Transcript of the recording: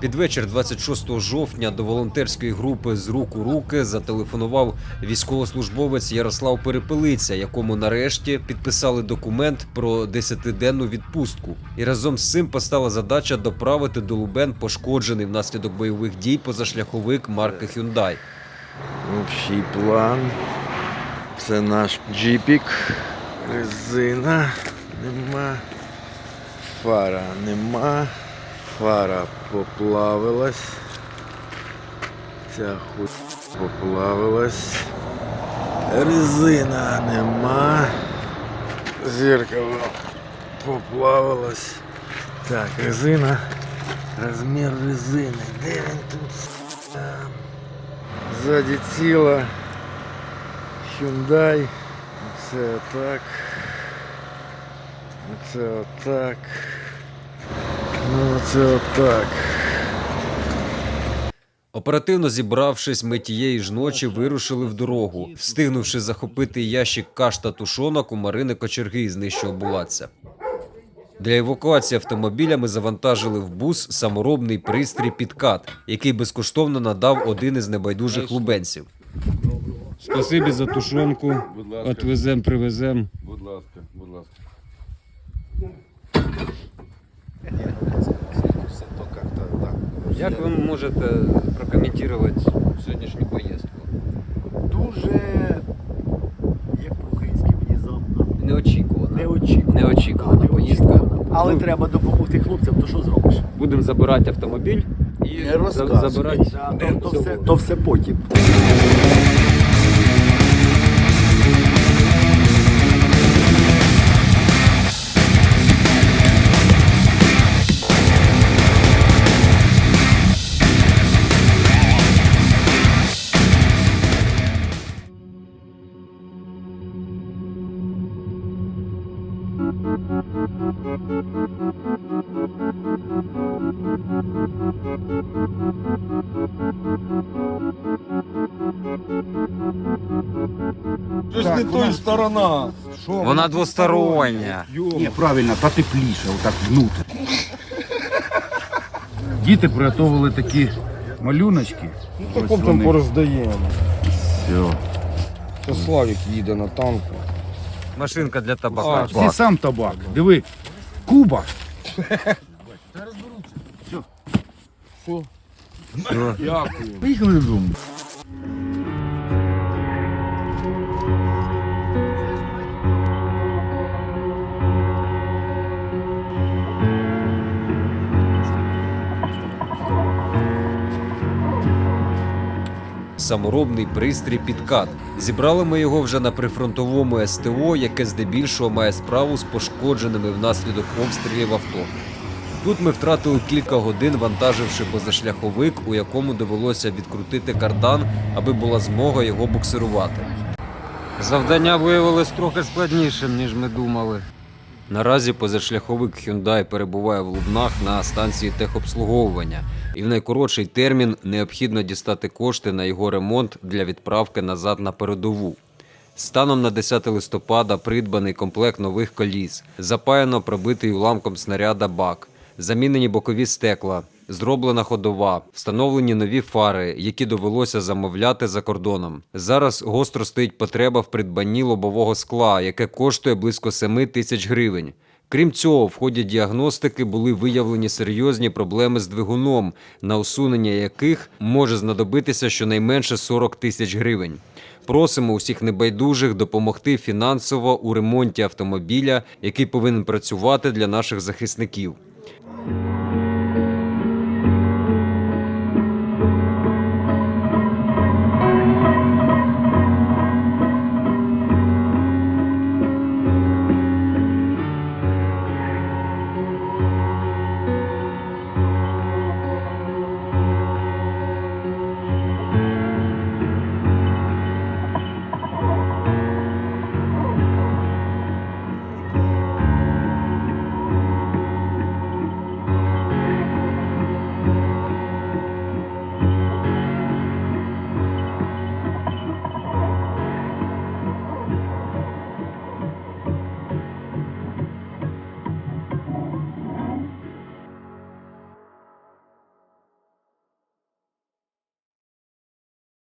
Під вечір 26 жовтня до волонтерської групи з рук у руки зателефонував військовослужбовець Ярослав Перепелиця, якому нарешті підписали документ про 10-денну відпустку. І разом з цим постала задача доправити до Лубен пошкоджений внаслідок бойових дій позашляховик марки Hyundai. Общий план. Це наш джіпік. Резина нема. Фара нема. Фара поплавилась. Ця хуй поплавилась. Резина нема. Зеркало поплавилось. Так, резина. Розмір резини. Де він тут? Ззаді ціла. Hyundai. Це отак. Це отак. Ну, це отак. Оперативно зібравшись, ми тієї ж ночі вирушили в дорогу, встигнувши захопити ящик каш та тушонок у Марини Кочерги із нижчого Булаця. Для евакуації автомобіля ми завантажили в бус саморобний пристрій підкат, який безкоштовно надав один із небайдужих лубенців. Спасибі за тушонку. Отвезем, привезем. Як ви можете прокоментувати сьогоднішню поїздку? дуже, як по-українськи, внезапно. Неочікувано. Неочікувана Так, поїздка. Але треба допомогти хлопцям, то що зробиш? Будемо забирати автомобіль і Не розказуй. забирати. Да, то, то, все, то все потім. Не той сторона. Вона двостороння. Ні, правильно, та тепліше, отак внутрі. Діти приготували такі малюночки. Ну, Ось вони. пороздаємо. Все. Це Славік їде на танку. Машинка для табака. Всі сам табак. Диви. Куба. Дякую. Поїхали додому. Саморобний пристрій підкат. Зібрали ми його вже на прифронтовому СТО, яке здебільшого має справу з пошкодженими внаслідок обстрілів авто. Тут ми втратили кілька годин, вантаживши позашляховик, у якому довелося відкрутити кардан, аби була змога його буксирувати. Завдання виявилось трохи складнішим, ніж ми думали. Наразі позашляховик Hyundai перебуває в Лубнах на станції техобслуговування, і в найкоротший термін необхідно дістати кошти на його ремонт для відправки назад на передову. Станом на 10 листопада придбаний комплект нових коліс, запаяно пробитий уламком снаряда бак, замінені бокові стекла, зроблена ходова, встановлені нові фари, які довелося замовляти за кордоном. Зараз гостро стоїть потреба в придбанні лобового скла, яке коштує близько 7 тисяч гривень. Крім цього, в ході діагностики були виявлені серйозні проблеми з двигуном, на усунення яких може знадобитися щонайменше 40 тисяч гривень. Просимо усіх небайдужих допомогти фінансово у ремонті автомобіля, який повинен працювати для наших захисників.